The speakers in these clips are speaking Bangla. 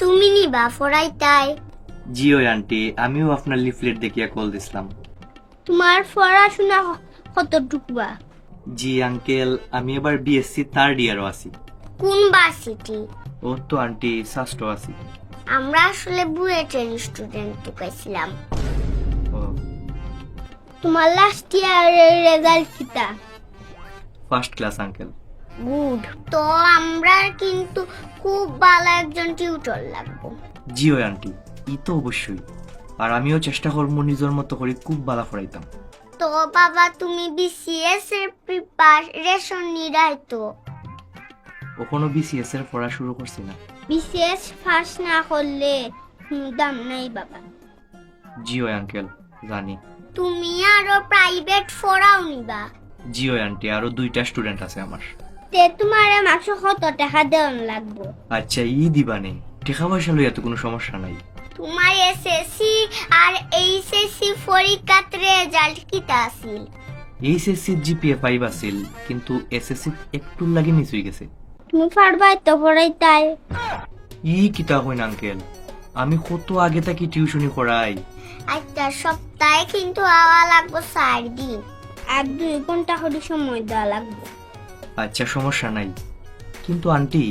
তুমি নিবা ফরাই তাই। জি ওই আন্টি আমিও আপনার লিফলেট দেখিয়া কল দিছিলাম। তোমার পড়াশোনা কতটুকু বা জি আঙ্কেল আমি এবার বিএসসি থার্ড ইয়ারও আছি। কোন ভার্সিটি ও তো আন্টি ষষ্ঠ আছি। আমরা আসলে বুয়েটের স্টুডেন্ট ঢুকাইছিলাম ও। তোমার লাস্ট ইয়ারের রেজাল্ট কিতা? ফার্স্ট ক্লাস আঙ্কেল গুড তো আমরা কিন্তু খুব ভালো একজন টিউটর লাগবো। জি ওই আন্টি ই তো অবশ্যই। আর আমিও চেষ্টা করব নিজের মতো করে খুব ভালো পড়াইতাম তো বাবা তুমি বিসিএস এর প্রিপারেশন নিরাই তো। কখনো বিসিএস এর পড়া শুরু করছি না। বিসিএস ফার্স্ট না করলে দাম নাই বাবা। জি ওই আঙ্কেল জানি। তুমি আরও প্রাইভেট পড়াও নিবা জি ওই আন্টি আরও দুইটা স্টুডেন্ট আছে আমার। তে তোমার মাসে কত টাকা দেওয়ান লাগবো? আচ্ছা ই দিবানে টাকা পয়সা লইয়া তো কোনো সমস্যা নাই। তোমার এসএসসি আর এইচএসসি পরীক্ষার রেজাল্ট কিতা আছিল? এইচএসসি জিপিএ আছিল কিন্তু এসএসসি একটু লাগে মিস হয়ে গেছে। তুমি পারবাই তো ই কিতা হইন আঙ্কেল আমি কত আগে থাকি টিউশনি করাই একটা সপ্তাহে কিন্তু আওয়া লাগবো চার দিন। আর দুই ঘণ্টা করে সময় দেওয়া লাগবে। আচ্ছা সমস্যা নাই। কিন্তু আন্টি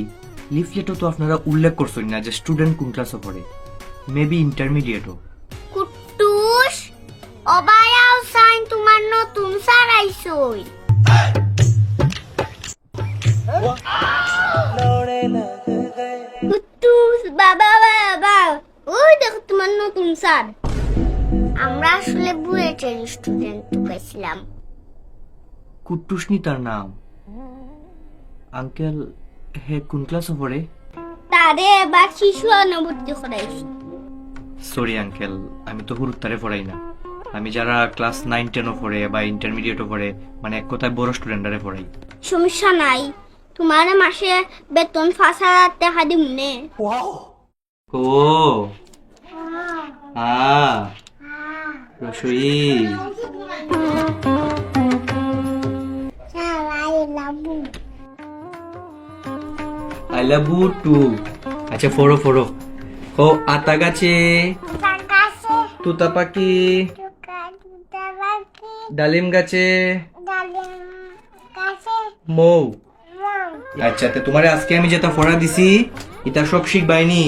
লিফলেটও তো আপনারা উল্লেখ করছেন না যে স্টুডেন্ট কোন ক্লাসে পড়ে। মেবি ইন্টারমিডিয়েটও কুট্টুস অবায়াও সাইন তোমার নতুন স্যার আইসই। কুট্টুস বাবা বাবা ওই দেখো তোমার নতুন স্যার। আমরা আসলে বুয়েটের স্টুডেন্ট ঢুকেছিলাম। কুট্টুসনি তার নাম। আঙ্কেল হে কোন ক্লাসে পড়ে? তারে এবার শিশু অনুভূতি করাইছি সরি আঙ্কেল আমি তো হুরুত্তারে পড়াই না। আমি যারা ক্লাস নাইন টেনও পড়ে বা ইন্টারমিডিয়েটও পড়ে মানে এক কথায় বড় স্টুডেন্টারে পড়াই। সমস্যা নাই। তোমার মাসে বেতন পাঁচ হাজার টাকা দিম নে। ও। আ রসই। আই লাভ ইউ টু আচ্ছা ফোরো ফোরো ও আতা গাছে। তুতা পাখি। ডালিম গাছে। মৌ। আচ্ছা তো তোমার আজকে আমি যেটা ফোড়া দিছি এটা সব শিখবাইনি।